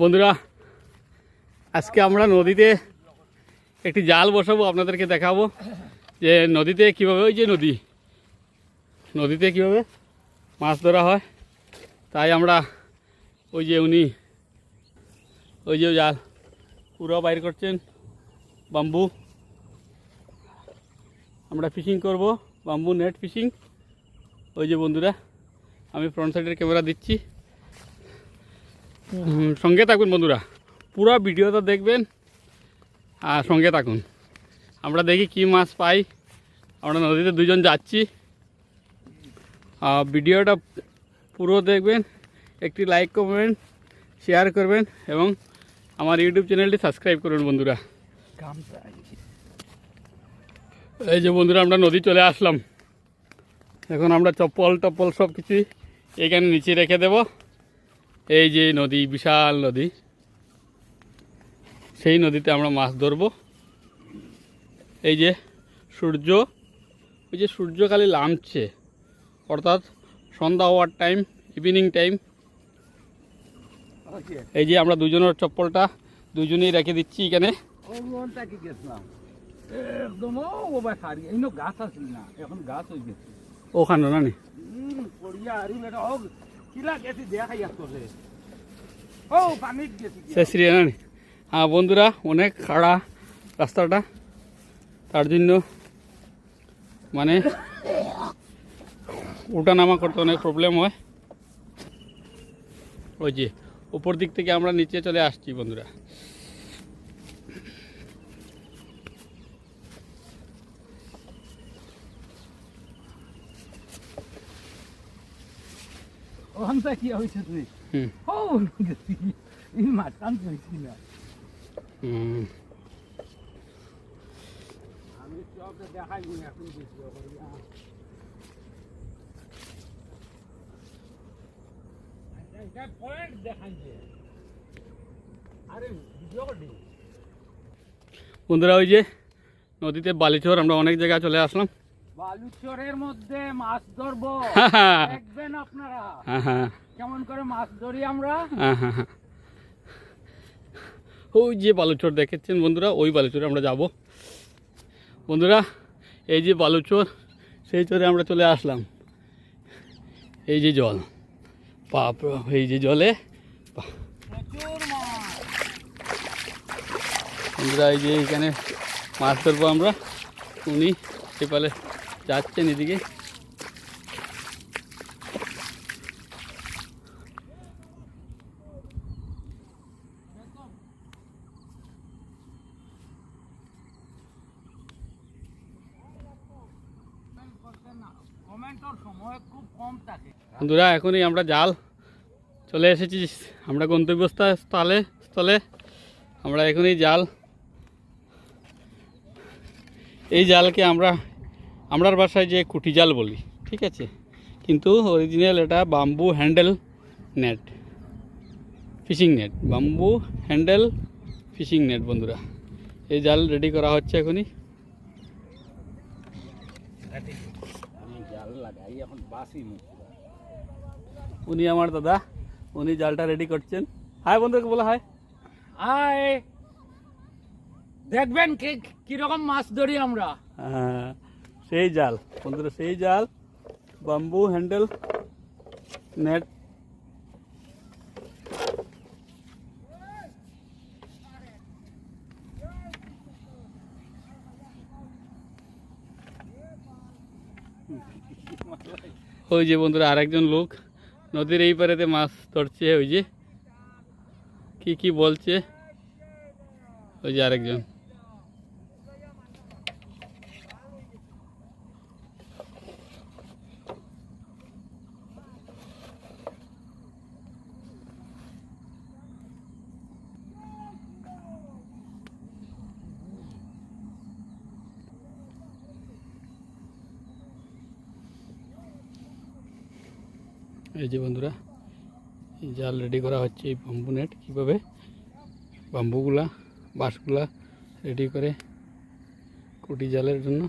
বন্ধুরা, আজকে আমরা নদীতে একটি জাল বসাবো, আপনাদেরকে দেখাবো যে নদীতে কীভাবে, ওই যে নদী, নদীতে কীভাবে মাছ ধরা হয়। তাই আমরা ওই যে উনি, ওই যে জাল পুরো বাইর করছেন, বাম্বু। আমরা ফিশিং করব, বাম্বু নেট ফিশিং। ওই যে বন্ধুরা, আমি ফ্রন্ট সাইডের ক্যামেরা দিচ্ছি। সঙ্গে থাকুন বন্ধুরা। পুরো ভিডিওটা দেখবেন আর সঙ্গে থাকুন। আমরা দেখি কি মাছ পাই। আমরা নদীতে দুজন যাচ্ছি। ভিডিওটা পুরো দেখবেন। একটি লাইক করবেন শেয়ার করবেন এবং আমার ইউটিউব চ্যানেলটি সাবস্ক্রাইব করুন বন্ধুরা। এই যে বন্ধুরা, আমরা নদী চলে আসলাম। এখন আমরা চপ্পল টপ্পল সব কিছুই এখানে নিচে রেখে দেব। এই যে নদী বিশাল নদী। সেই নদীতে আমরা মাছ ধরব। এই যে সূর্য ওই যে সূর্য খালি নামছে। অর্থাৎ সন্ধ্যা হওয়ার টাইম ইভিনিং টাইম এই যে আমরা দুজনের চপ্পলটা দুজনেই রেখে দিচ্ছি এখানে। ওখানে না নি হুম পড়িয়া আরি বেটা ও কিলা গেছি দেখাই আসছে ও পানিত গেছি শেষরিয়া না নি হ্যাঁ বন্ধুরা, অনেক খাড়া রাস্তাটা তার জন্য মানে উঠা নামা করতে অনেক প্রবলেম হয়। ওই যে উপর দিক থেকে আমরা নিচে চলে আসছি, বন্ধুরা। টান পেয়েছি না। হুম। আমি চোখে দেখাই না। এখন গেছি পয়েন্ট দেখাই আরে ভিডিও করি বন্ধুরা ওই যে নদীতে বালিচর আমরা অনেক জায়গায় চলে আসলাম। বালুচরের মধ্যে মাছ ধরবো। দেখবেন আপনারা। কেমন করে মাছ ধরি আমরা। ওই যে বালুচর দেখেছেন বন্ধুরা ওই বালুচরে আমরা যাব। বন্ধুরা এই যে বালুচর সেই চরে আমরা চলে আসলাম। এই যে জল। বাপ এই যে জলে। বন্ধুরা এই যে এখানে মাছ ধরবো আমরা। উনি সেপালে যাচ্ছেন এদিকে কমেন্টর সময় খুব কম থাকে বন্ধুরা এখনই আমরা জাল চলে এসেছি আমরা গন্তব্যস্থ স্থলে স্থলে আমরা এখনই জাল এই জালকে আমরা আমরার বাসায় যে কুটি জাল বলি ঠিক আছে? কিন্তু অরিজিনাল এটা bamboo handle net fishing net bamboo handle fishing net বন্ধুরা। এই জাল রেডি করা হচ্ছে এখনই। আমি জাল লাগাই এখন বাসি উনি আমার দাদা উনি জালটা রেডি করছেন। হাই বন্ধুকে বলো হাই আয় দেখবেন কি কীরকম মাছ ধরি আমরা। হ্যাঁ, সেই জাল, বন্ধুরা সেই জাল বাম্বু হ্যান্ডেল নেট ওই যে বন্ধুরা আরেকজন লোক, নদীর এই পারেতে মাছ ধরছে, ওই যে। কি কি বলছে? ওই যে আরেকজন। এই যে বন্ধুরা জাল রেডি করা হচ্ছে এই বাম্বু নেট কীভাবে বাম্বুগুলা বাঁশগুলা রেডি করে কুটি জালের জন্য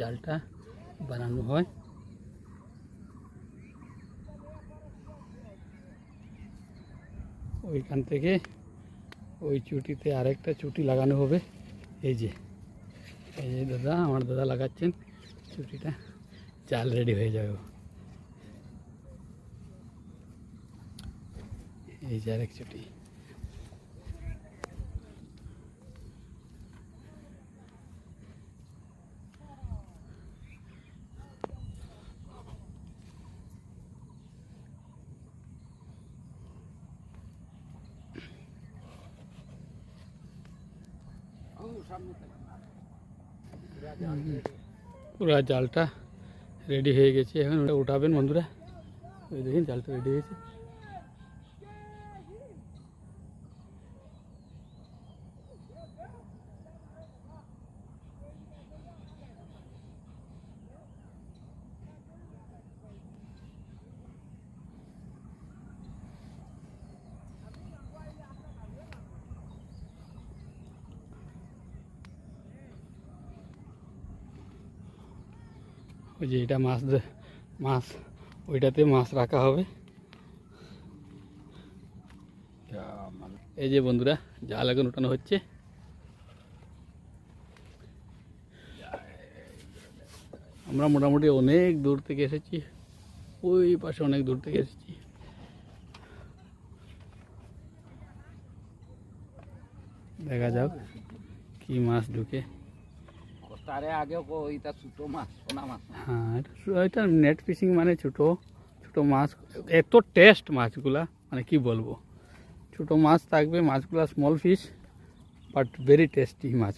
জালটা বানানো হয়। ওইখান থেকে ওই চুটিতে আরেকটা চুটি লাগানো হবে। এই যে এই যে দাদা, আমার দাদা লাগাচ্ছেন চুটিটা। জাল রেডি হয়ে যাবে। এই যে আরেক চুটি। পুরো জালটা রেডি হয়ে গেছে। এখন ওটা উঠাবেন বন্ধুরা। ওই দেখুন জালটা রেডি হয়েছে। ওই যে এটা মাছ মাছ, ওইটাতে মাছ রাখা হবে। এই যে বন্ধুরা, জাল এখন উঠানো হচ্ছে। আমরা মোটামুটি অনেক দূর থেকে এসেছি। ওই পাশে অনেক দূর থেকে এসেছি। দেখা যাক কি মাছ ঢুকে। তারে আগে কো এটা ছোটো মাছ সোনা মাছ হ্যাঁ এটা শু- এটা নেট ফিশিং মানে ছোটো ছোটো মাছ এত টেস্ট মাছগুলা মানে কি বলব ছোটো মাছ থাকবে মাছগুলা small fish but very tasty মাছ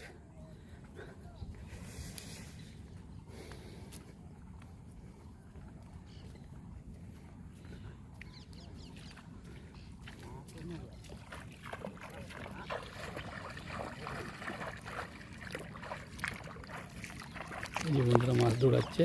যে মাছ দৌড়াচ্ছে।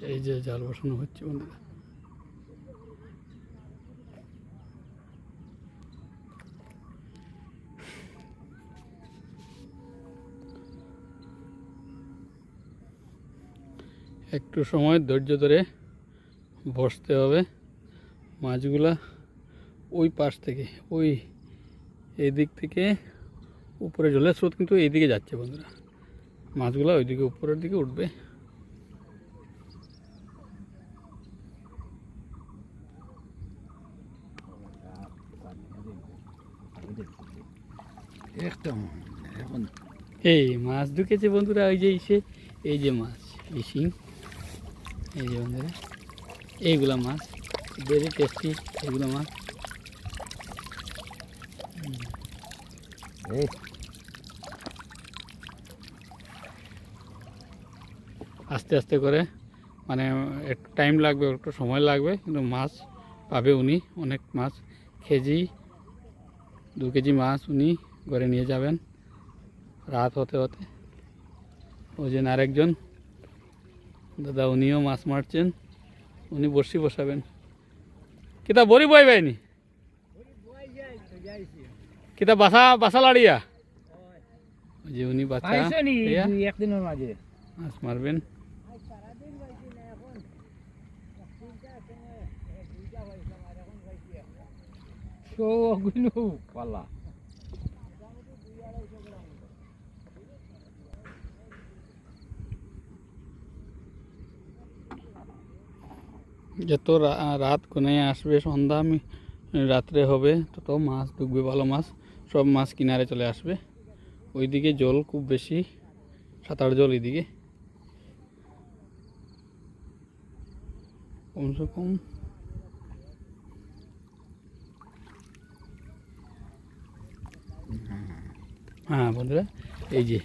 এই যে জাল বসানো হচ্ছে বন্ধুরা। একটু সময় ধৈর্য ধরে বসতে হবে। মাছগুলা ওই পাশ থেকে, ওই এদিক থেকে উপরে জলের স্রোত কিন্তু এইদিকে যাচ্ছে বন্ধুরা। মাছগুলা ওইদিকে, উপরের দিকে উঠবে। একদম এখন এই মাছ ঢুকেছে বন্ধুরা ওই যে ইসে এই যে মাছ ফিশিং এই যে বন্ধুরা এইগুলা মাছ ভেরি টেস্টি এইগুলো মাছ। এই। আস্তে আস্তে করে মানে একটু টাইম লাগবে একটু সময় লাগবে কিন্তু মাছ পাবে উনি অনেক মাছ কেজি দু কেজি মাছ উনি ঘরে নিয়ে যাবেন রাত হতে হতে। ওই যে আরেকজন। দাদা উনিও মাছ মারছেন। উনি বসি বসাবেন। কিতা বড়ি বই বাইনি? কিতা বাসা বাসা লাড়িয়া? যে উনি বাচ্চা। একদিনের মাঝে। মাছ মারবেন। সবগুলো পালা। যত রাত কোনে আসবে, সন্ধ্যা আমি, রাত্রে হবে, তত মাছ ঢুকবে ভালো মাছ। সব মাছ কিনারে চলে আসবে। ওইদিকে জল খুব বেশি, সাঁতার জল এইদিকে কমসে কম হ্যাঁ বন্ধুরা, এই যে,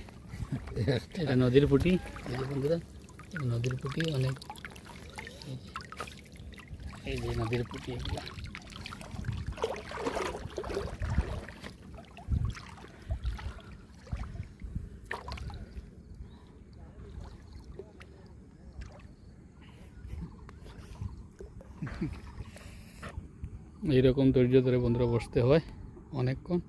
এটা নদীর পুঁটি। এই যে বন্ধুরা নদীর পুঁটি অনেক। এই যে নদীর পুঁটি এগুলা। এইরকম ধৈর্য ধরে বন্ধুরা বসতে হয় অনেকক্ষণ।